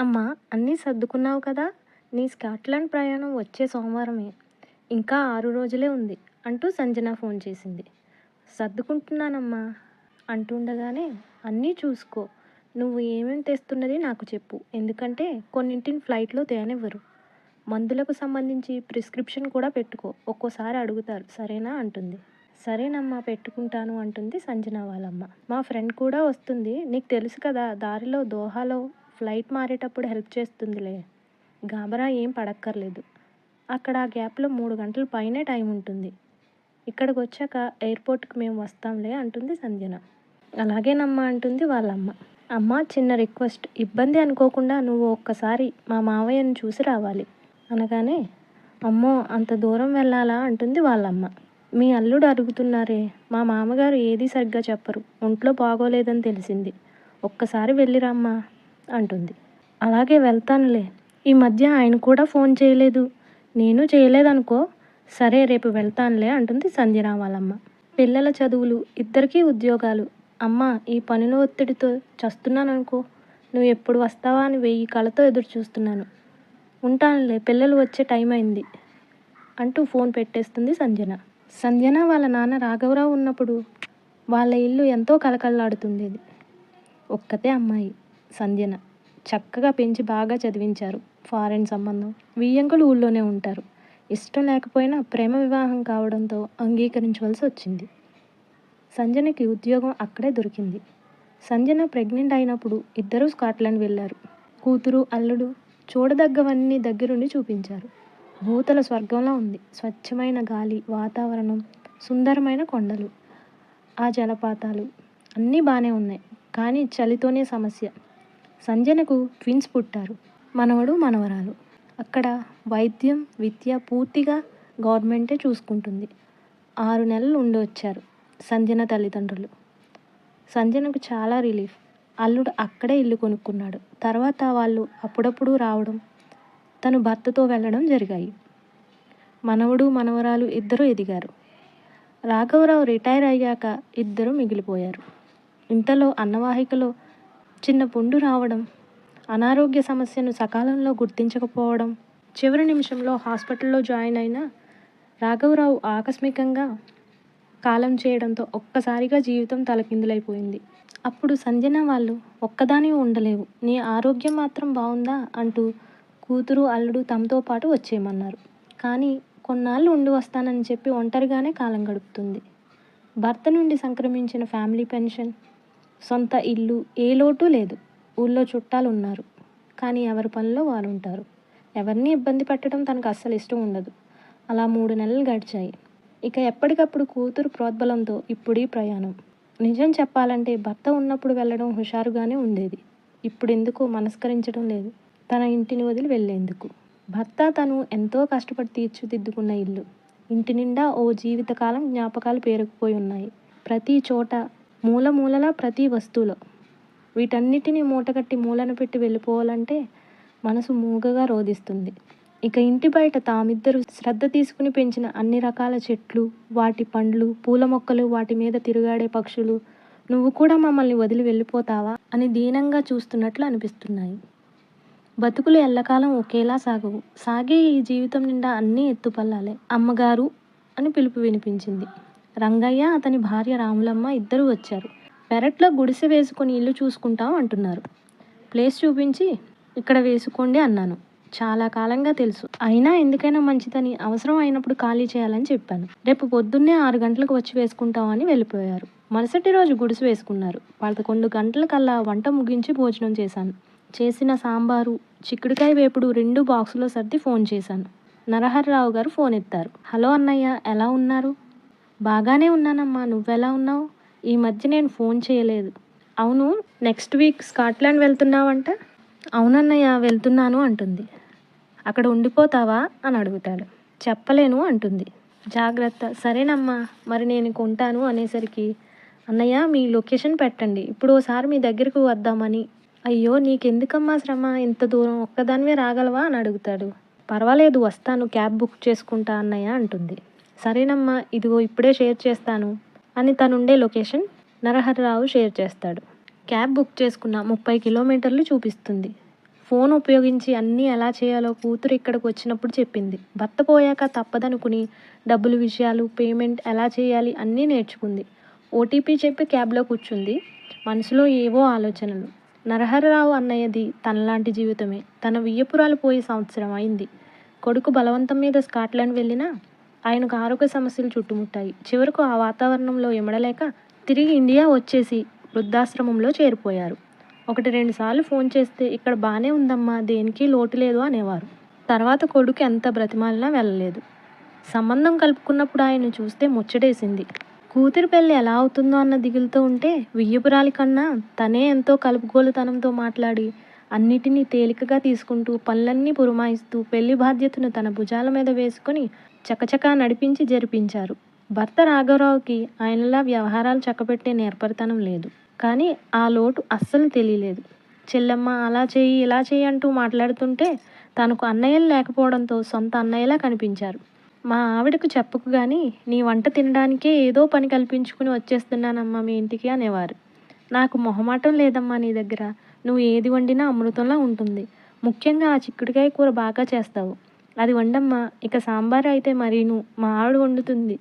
అమ్మా అన్నీ సర్దుకున్నావు కదా? నీ స్కాట్లాండ్ ప్రయాణం వచ్చే సోమవారమే. ఇంకా ఆరు రోజులే ఉంది అంటూ సంజన ఫోన్ చేసింది. సర్దుకుంటున్నానమ్మా అంటుండగానే అన్నీ చూసుకో. నువ్వు ఏమేమి తెస్తున్నది నాకు చెప్పు. ఎందుకంటే కొన్నింటిని ఫ్లైట్లో తేనివ్వరు. మందులకు సంబంధించి ప్రిస్క్రిప్షన్ కూడా పెట్టుకో. ఒక్కోసారి అడుగుతారు. సరేనా? అంటుంది. సరేనమ్మా పెట్టుకుంటాను అంటుంది సంజన వాళ్ళమ్మ. మా ఫ్రెండ్ కూడా వస్తుంది. నీకు తెలుసు కదా దారిలో దోహాలో ఫ్లైట్ మారేటప్పుడు హెల్ప్ చేస్తుందిలే. గాబరా ఏం పడక్కర్లేదు. అక్కడ ఆ గ్యాప్లో మూడు గంటల పైనే టైం ఉంటుంది. ఇక్కడికి వచ్చాక ఎయిర్పోర్ట్కి మేము వస్తాంలే అంటుంది సంధ్యన. అలాగేనమ్మా అంటుంది వాళ్ళమ్మ. అమ్మ చిన్న రిక్వెస్ట్. ఇబ్బంది అనుకోకుండా నువ్వు ఒక్కసారి మా మావయ్యను చూసి రావాలి. అనగానే అమ్మో అంత దూరం వెళ్ళాలా అంటుంది వాళ్ళమ్మ. మీ అల్లుడు అడుగుతున్నారే. మా మామగారు ఏది సరిగ్గా చెప్పరు. ఒంట్లో బాగోలేదని తెలిసింది. ఒక్కసారి వెళ్ళిరామ్మా. అంటుంది. అలాగే వెళ్తానులే. ఈ మధ్య ఆయన కూడా ఫోన్ చేయలేదు. నేను చేయలేదనుకో సరే రేపు వెళ్తానులే అంటుంది సంధ్యరా వాళ్ళమ్మ పిల్లల చదువులు ఇద్దరికీ ఉద్యోగాలు. అమ్మ ఈ పనుల ఒత్తిడితో చస్తున్నాననుకో నువ్వు ఎప్పుడు వస్తావా అని వెయ్యి కళ్ళతో ఎదురు చూస్తున్నాను. ఉంటానులే పిల్లలు వచ్చే టైం అయింది అంటూ ఫోన్ పెట్టేస్తుంది సంజన సంజన వాళ్ళ నాన్న రాఘవరావు ఉన్నప్పుడు వాళ్ళ ఇల్లు ఎంతో కలకల్లాడుతుండేది ఒక్కతే అమ్మాయి. సంధ్యన. చక్కగా పెంచి బాగా చదివించారు. ఫారెన్ సంబంధం. వియ్యంకులు ఊళ్ళోనే ఉంటారు. ఇష్టం లేకపోయినా ప్రేమ వివాహం కావడంతో అంగీకరించవలసి వచ్చింది. సంజనకి ఉద్యోగం అక్కడే దొరికింది. సంజన ప్రెగ్నెంట్ అయినప్పుడు ఇద్దరూ స్కాట్లాండ్ వెళ్ళారు. కూతురు అల్లుడు చూడదగ్గవన్నీ దగ్గరుండి చూపించారు. భూతల స్వర్గంలో ఉంది. స్వచ్ఛమైన గాలి వాతావరణం సుందరమైన కొండలు ఆ జలపాతాలు అన్నీ బాగానే ఉన్నాయి. కానీ చలితోనే సమస్య. సంజనకు ట్విన్స్ పుట్టారు. మనవడు మనవరాలు. అక్కడ వైద్యం విద్య పూర్తిగా గవర్నమెంటే చూసుకుంటుంది. ఆరు నెలలు ఉండి వచ్చారు సంజన తల్లిదండ్రులు. సంజనకు చాలా రిలీఫ్. అల్లుడు అక్కడే ఇల్లు కొనుక్కున్నాడు. తర్వాత వాళ్ళు అప్పుడప్పుడు రావడం తను భర్తతో వెళ్ళడం జరిగాయి. మనవడు మనవరాలు ఇద్దరూ ఎదిగారు. రాఘవరావు రిటైర్ అయ్యాక ఇద్దరు మిగిలిపోయారు. ఇంతలో అన్నవాహికలో చిన్న పుండు రావడం అనారోగ్య సమస్యను సకాలంలో గుర్తించకపోవడం చివరి నిమిషంలో హాస్పిటల్లో జాయిన్ అయిన రాఘవరావు ఆకస్మికంగా కాలం చేయడంతో ఒక్కసారిగా జీవితం తలకిందులైపోయింది. అప్పుడు సంజన వాళ్ళు ఒక్కదాని ఉండలేవు. నీ ఆరోగ్యం మాత్రం బాగుందా అంటూ కూతురు అల్లుడు తమతో పాటు వచ్చేయమన్నారు. కానీ కొన్నాళ్ళు ఉండి వస్తానని చెప్పి ఒంటరిగానే కాలం గడుపుతుంది. భర్త నుండి సంక్రమించిన ఫ్యామిలీ పెన్షన్ సొంత ఇల్లు ఏ లోటు లేదు. ఊళ్ళో చుట్టాలు ఉన్నారు కానీ ఎవరి పనిలో వారు ఉంటారు ఎవరిని ఇబ్బంది పెట్టడం తనకు అస్సలు ఇష్టం ఉండదు. అలా మూడు నెలలు గడిచాయి. ఇక ఎప్పటికప్పుడు కూతురు ప్రోద్బలంతో ఇప్పుడు ఈ ప్రయాణం. నిజం చెప్పాలంటే భర్త ఉన్నప్పుడు వెళ్ళడం హుషారుగానే ఉండేది. ఇప్పుడు ఎందుకో మనస్కరించడం లేదు. తన ఇంటిని వదిలి వెళ్ళేందుకు. భర్త తను ఎంతో కష్టపడి తీర్చిదిద్దుకున్న ఇల్లు. ఇంటి నిండా ఓ జీవితకాలం జ్ఞాపకాలు పేరుకుపోయి ఉన్నాయి. ప్రతి చోట మూలమూలలా ప్రతి వస్తువులో. వీటన్నిటిని మూటగట్టి మూలన పెట్టి వెళ్ళిపోవాలంటే మనసు మూగగా రోధిస్తుంది. ఇక ఇంటి బయట తామిద్దరు శ్రద్ధ తీసుకుని పెంచిన అన్ని రకాల చెట్లు వాటి పండ్లు పూల మొక్కలు వాటి మీద తిరుగాడే పక్షులు నువ్వు కూడా మమ్మల్ని వదిలి వెళ్ళిపోతావా అని దీనంగా చూస్తున్నట్లు అనిపిస్తున్నాయి. బతుకులు ఎల్లకాలం ఒకేలా సాగవు. సాగే ఈ జీవితం నిండా అన్నీ ఎత్తుపల్లాలే. అమ్మగారు అని పిలుపు వినిపించింది. రంగయ్య అతని భార్య రాములమ్మ ఇద్దరు వచ్చారు. పెరట్లో గుడిసె వేసుకొని ఇల్లు చూసుకుంటాం అంటున్నారు. ప్లేస్ చూపించి ఇక్కడ వేసుకోండి అన్నాను. చాలా కాలంగా తెలుసు. అయినా ఎందుకైనా మంచిదని అవసరం అయినప్పుడు ఖాళీ చేయాలని చెప్పాను. రేపు పొద్దున్నే ఆరు గంటలకు వచ్చి వేసుకుంటామని వెళ్ళిపోయారు. మరుసటి రోజు గుడిసె వేసుకున్నారు. పదకొండు గంటల కల్లా వంట ముగించి భోజనం చేశాను. చేసిన సాంబారు చిక్కుడుకాయ వేపుడు రెండు బాక్సులో సర్ది ఫోన్ చేశాను. నరహర్రావు గారు ఫోన్ ఎత్తారు. హలో అన్నయ్య ఎలా ఉన్నారు? బాగానే ఉన్నానమ్మా. నువ్వెలా ఉన్నావు? ఈ మధ్య నేను ఫోన్ చేయలేదు. అవును నెక్స్ట్ వీక్ స్కాట్లాండ్ వెళ్తున్నావంట? అవునన్నయ్య వెళ్తున్నాను అంటుంది. అక్కడ ఉండిపోతావా అని అడుగుతాడు. చెప్పలేను అంటుంది. జాగ్రత్త. సరేనమ్మా మరి నేను కొంటాను అనేసరికి అన్నయ్య మీ లొకేషన్ పెట్టండి. ఇప్పుడు ఓసారి మీ దగ్గరకు వద్దామని. అయ్యో నీకెందుకమ్మా శ్రమ? ఇంత దూరం ఒక్కదానివే రాగలవా అని అడుగుతాడు. పర్వాలేదు వస్తాను క్యాబ్ బుక్ చేసుకుంటా అన్నయ్య అంటుంది. సరేనమ్మా ఇదిగో ఇప్పుడే షేర్ చేస్తాను అని తనుండే లొకేషన్ నరహర్రావు షేర్ చేస్తాడు. క్యాబ్ బుక్ చేసుకున్న ముప్పై కిలోమీటర్లు చూపిస్తుంది. ఫోన్ ఉపయోగించి అన్నీ ఎలా చేయాలో కూతురు ఇక్కడికి వచ్చినప్పుడు చెప్పింది. భర్త పోయాక తప్పదనుకుని డబ్బులు విషయాలు పేమెంట్ ఎలా చేయాలి అన్నీ నేర్చుకుంది. ఓటీపీ చెప్పి క్యాబ్లో కూర్చుంది. మనసులో ఏవో ఆలోచనలు. నరహరరావు అన్నయ్యది తనలాంటి జీవితమే. తన వియ్యపురాలు పోయే సంవత్సరం అయింది. కొడుకు బలవంతం మీద స్కాట్లాండ్ వెళ్ళినా ఆయనకు ఆరోగ్య సమస్యలు చుట్టుముట్టాయి. చివరకు ఆ వాతావరణంలో ఇమడలేక తిరిగి ఇండియా వచ్చేసి వృద్ధాశ్రమంలో చేరిపోయారు. ఒకటి రెండు సార్లు ఫోన్ చేస్తే ఇక్కడ బాగానే ఉందమ్మా దేనికి లోటు లేదు అనేవారు. తర్వాత కొడుకు ఎంత బ్రతిమాలినా వెళ్ళలేదు. సంబంధం కలుపుకున్నప్పుడు ఆయన చూస్తే ముచ్చటేసింది. కూతురి పెళ్ళి ఎలా అవుతుందో అన్న దిగులుతో ఉంటే వియ్యపురాలి కన్నా తనే ఎంతో కలుపుగోలుతనంతో మాట్లాడి అన్నిటినీ తేలికగా తీసుకుంటూ పనులన్నీ పురమాయిస్తూ పెళ్ళి బాధ్యతను తన భుజాల మీద వేసుకొని చకచకా నడిపించి జరిపించారు. భర్త రాఘవరావుకి ఆయనలా వ్యవహారాలు చక్కబెట్టే నేర్పరితనం లేదు. కానీ ఆ లోటు అస్సలు తెలియలేదు. చెల్లెమ్మ అలా చేయి ఇలా చేయి అంటూ మాట్లాడుతుంటే తనకు అన్నయ్యలు లేకపోవడంతో సొంత అన్నయ్యలా కనిపించారు. మా ఆవిడకు చెప్పకు కానీ నీ వంట తినడానికే ఏదో పని కల్పించుకుని వచ్చేస్తున్నానమ్మా మీ ఇంటికి అనేవారు. నాకు మొహమాటం లేదమ్మా నీ దగ్గర. నువ్వు ఏది వండినా అమృతంలా ఉంటుంది. ముఖ్యంగా ఆ చిక్కుడుకాయ కూర బాగా చేస్తావు. అది వండమ్మా ఇక సాంబార్ అయితే మరీను మా ఆవిడ వండుతుంది.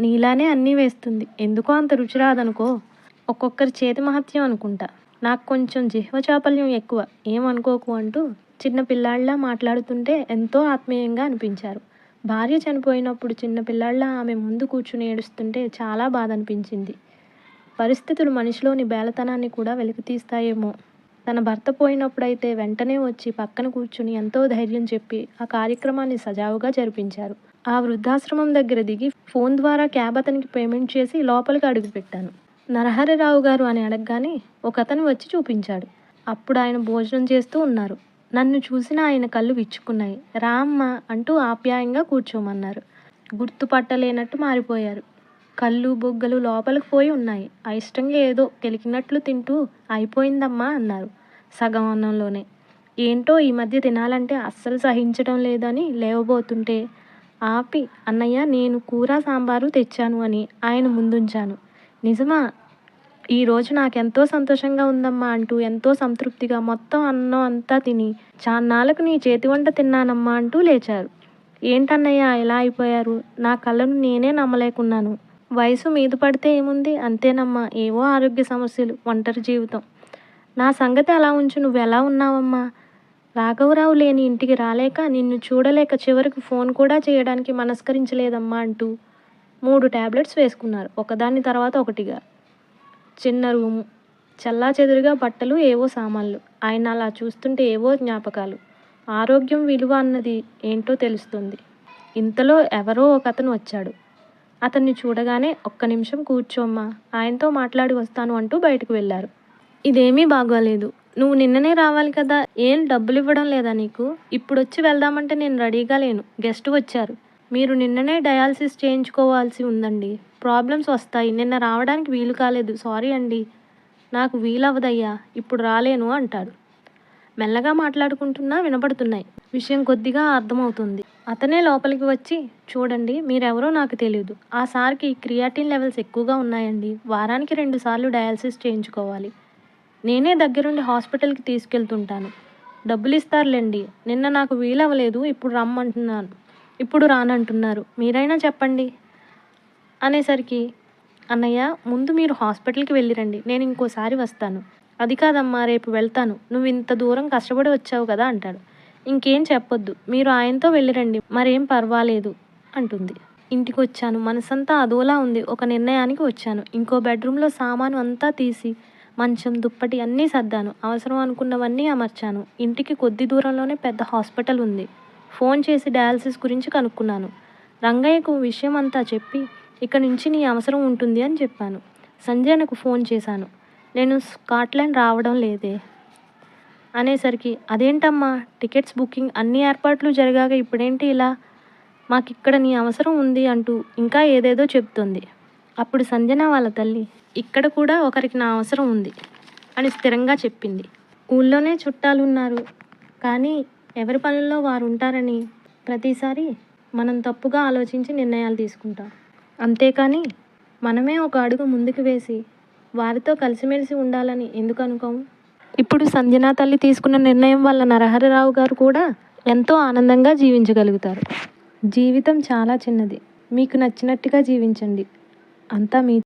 నీలానే అన్నీ వేస్తుంది. ఎందుకో అంత రుచి రాదనుకో. ఒక్కొక్కరి చేతి మహత్యం అనుకుంటా. నాకు కొంచెం జిహ్వ చాపల్యం ఎక్కువ. ఏమనుకోకు అంటూ చిన్న పిల్లాళ్ళ మాట్లాడుతుంటే ఎంతో ఆత్మీయంగా అనిపించారు. భార్య చనిపోయినప్పుడు చిన్న పిల్లాళ్ళ ఆమె ముందు కూర్చుని ఏడుస్తుంటే చాలా బాధ అనిపించింది. పరిస్థితులు మనిషిలోని బేలతనాన్ని కూడా వెలికితీస్తాయేమో. తన భర్త పోయినప్పుడైతే వెంటనే వచ్చి పక్కన కూర్చుని ఎంతో ధైర్యం చెప్పి ఆ కార్యక్రమాన్ని సజావుగా జరిపించారు. ఆ వృద్ధాశ్రమం దగ్గర దిగి ఫోన్ ద్వారా క్యాబ్ అతనికి పేమెంట్ చేసి లోపలికి అడుగుపెట్టాను నరహరిరావు గారు అని అడగగానే ఒక అతను వచ్చి చూపించాడు. అప్పుడు ఆయన భోజనం చేస్తూ ఉన్నారు. నన్ను చూసిన ఆయన కళ్ళు విచ్చుకున్నాయి. రామ్మ అంటూ ఆప్యాయంగా కూర్చోమన్నారు. గుర్తుపట్టలేనట్టు మారిపోయారు. కళ్ళు బొగ్గలు లోపలికి పోయి ఉన్నాయి. అయిష్టంగా ఏదో కెలికినట్లు తింటూ అయిపోయిందమ్మా అన్నారు సగం అన్నంలోనే. ఏంటో ఈ మధ్య తినాలంటే అస్సలు సహించడం లేదని లేవబోతుంటే. ఆపి అన్నయ్య నేను కూర సాంబారు తెచ్చాను అని ఆయన ముందుంచాను. నిజమా? ఈరోజు నాకెంతో సంతోషంగా ఉందమ్మా అంటూ ఎంతో సంతృప్తిగా మొత్తం అన్నం అంతా తిని చాన్నాళ్ళకు నీ చేతి వంట తిన్నానమ్మా అంటూ లేచారు. ఏంటన్నయ్య ఎలా అయిపోయారు? నా కళ్ళను నేనే నమ్మలేకున్నాను. వయసు మీద పడితే ఏముంది? అంతేనమ్మా ఏవో ఆరోగ్య సమస్యలు ఒంటరి జీవితం. నా సంగతి అలా ఉంచు నువ్వు ఎలా ఉన్నావమ్మా? రాఘవరావు లేని ఇంటికి రాలేక నిన్ను చూడలేక చివరికి ఫోన్ కూడా చేయడానికి మనస్కరించలేదమ్మా అంటూ మూడు ట్యాబ్లెట్స్ వేసుకున్నారు. ఒకదాని తర్వాత ఒకటిగా. చిన్న రూము. చల్లా చెదురుగా బట్టలు ఏవో సామాన్లు. ఆయన అలా చూస్తుంటే ఏవో జ్ఞాపకాలు. ఆరోగ్యం విలువ అన్నది ఏంటో తెలుస్తుంది. ఇంతలో ఎవరో ఒక అతను వచ్చాడు. అతన్ని చూడగానే ఒక్క నిమిషం కూర్చోమ్మా ఆయనతో మాట్లాడి వస్తాను అంటూ బయటకు వెళ్ళారు. ఇదేమీ బాగోలేదు. నువ్వు నిన్ననే రావాలి కదా ఏం డబ్బులు ఇవ్వడం లేదా నీకు? ఇప్పుడు వచ్చి వెళ్దామంటే నేను రెడీగా లేను. గెస్ట్ వచ్చారు. మీరు నిన్ననే డయాలసిస్ చేయించుకోవాల్సి ఉందండి. ప్రాబ్లమ్స్ వస్తాయి. నిన్న రావడానికి వీలు కాలేదు. సారీ అండి. నాకు వీలవదయ్యా ఇప్పుడు రాలేను అంటాడు మెల్లగా మాట్లాడుకుంటున్నా వినపడుతున్నాయి విషయం కొద్దిగా అర్థమవుతుంది. అతనే లోపలికి వచ్చి చూడండి మీరెవరో నాకు తెలియదు ఆ సార్కి క్రియాటిన్ లెవెల్స్ ఎక్కువగా ఉన్నాయండి. వారానికి రెండు సార్లు డయాలసిస్ చేయించుకోవాలి. నేనే దగ్గరుండి హాస్పిటల్కి తీసుకెళ్తుంటాను. డబ్బులు ఇస్తారులేండి నిన్న నాకు వీలవ్వలేదు ఇప్పుడు రమ్మంటున్నాను. ఇప్పుడు రానంటున్నారు. మీరైనా చెప్పండి. అనేసరికి అన్నయ్య ముందు మీరు హాస్పిటల్కి వెళ్ళిరండి. నేను ఇంకోసారి వస్తాను. అది కాదమ్మా రేపు వెళ్తాను. నువ్వు ఇంత దూరం కష్టపడి వచ్చావు కదా అంటాడు. ఇంకేం చెప్పొద్దు. మీరు ఆయనతో వెళ్ళిరండి. మరేం పర్వాలేదు అంటుంది. ఇంటికి వచ్చాను మనసంతా అదోలా ఉంది. ఒక నిర్ణయానికి వచ్చాను. ఇంకో బెడ్రూమ్లో సామాను అంతా తీసి మంచం దుప్పటి అన్నీ సర్దాను. అవసరం అనుకున్నవన్నీ అమర్చాను. ఇంటికి కొద్ది దూరంలోనే పెద్ద హాస్పిటల్ ఉంది. ఫోన్ చేసి డయాలసిస్ గురించి కనుక్కున్నాను. రంగయ్యకు విషయం అంతా చెప్పి ఇక నుంచి నీ అవసరం ఉంటుంది అని చెప్పాను. సంజయనకు ఫోన్ చేశాను. నేను స్కాట్లాండ్ రావడం లేదే. అనేసరికి అదేంటమ్మా? టికెట్స్ బుకింగ్ అన్ని ఏర్పాట్లు జరిగాక ఇప్పుడేంటి ఇలా? మాకు ఇక్కడ నీ అవసరం ఉంది అంటూ ఇంకా ఏదేదో చెప్తుంది. అప్పుడు సంజన వాళ్ళ తల్లి ఇక్కడ కూడా ఒకరికి నా అవసరం ఉంది అని స్థిరంగా చెప్పింది. ఊళ్ళోనే చుట్టాలు ఉన్నారు కానీ ఎవరి పనుల్లో వారు ఉంటారని ప్రతిసారి మనం తప్పుగా ఆలోచించి నిర్ణయాలు తీసుకుంటాం. అంతేకాని మనమే ఒక అడుగు ముందుకు వేసి వారితో కలిసిమెలిసి ఉండాలని ఎందుకు అనుకోము? ఇప్పుడు సంజనా తల్లి తీసుకున్న నిర్ణయం వల్ల నరహరిరావు గారు కూడా ఎంతో ఆనందంగా జీవించగలుగుతారు. జీవితం చాలా చిన్నది. మీకు నచ్చినట్టుగా జీవించండి. అంతా మీ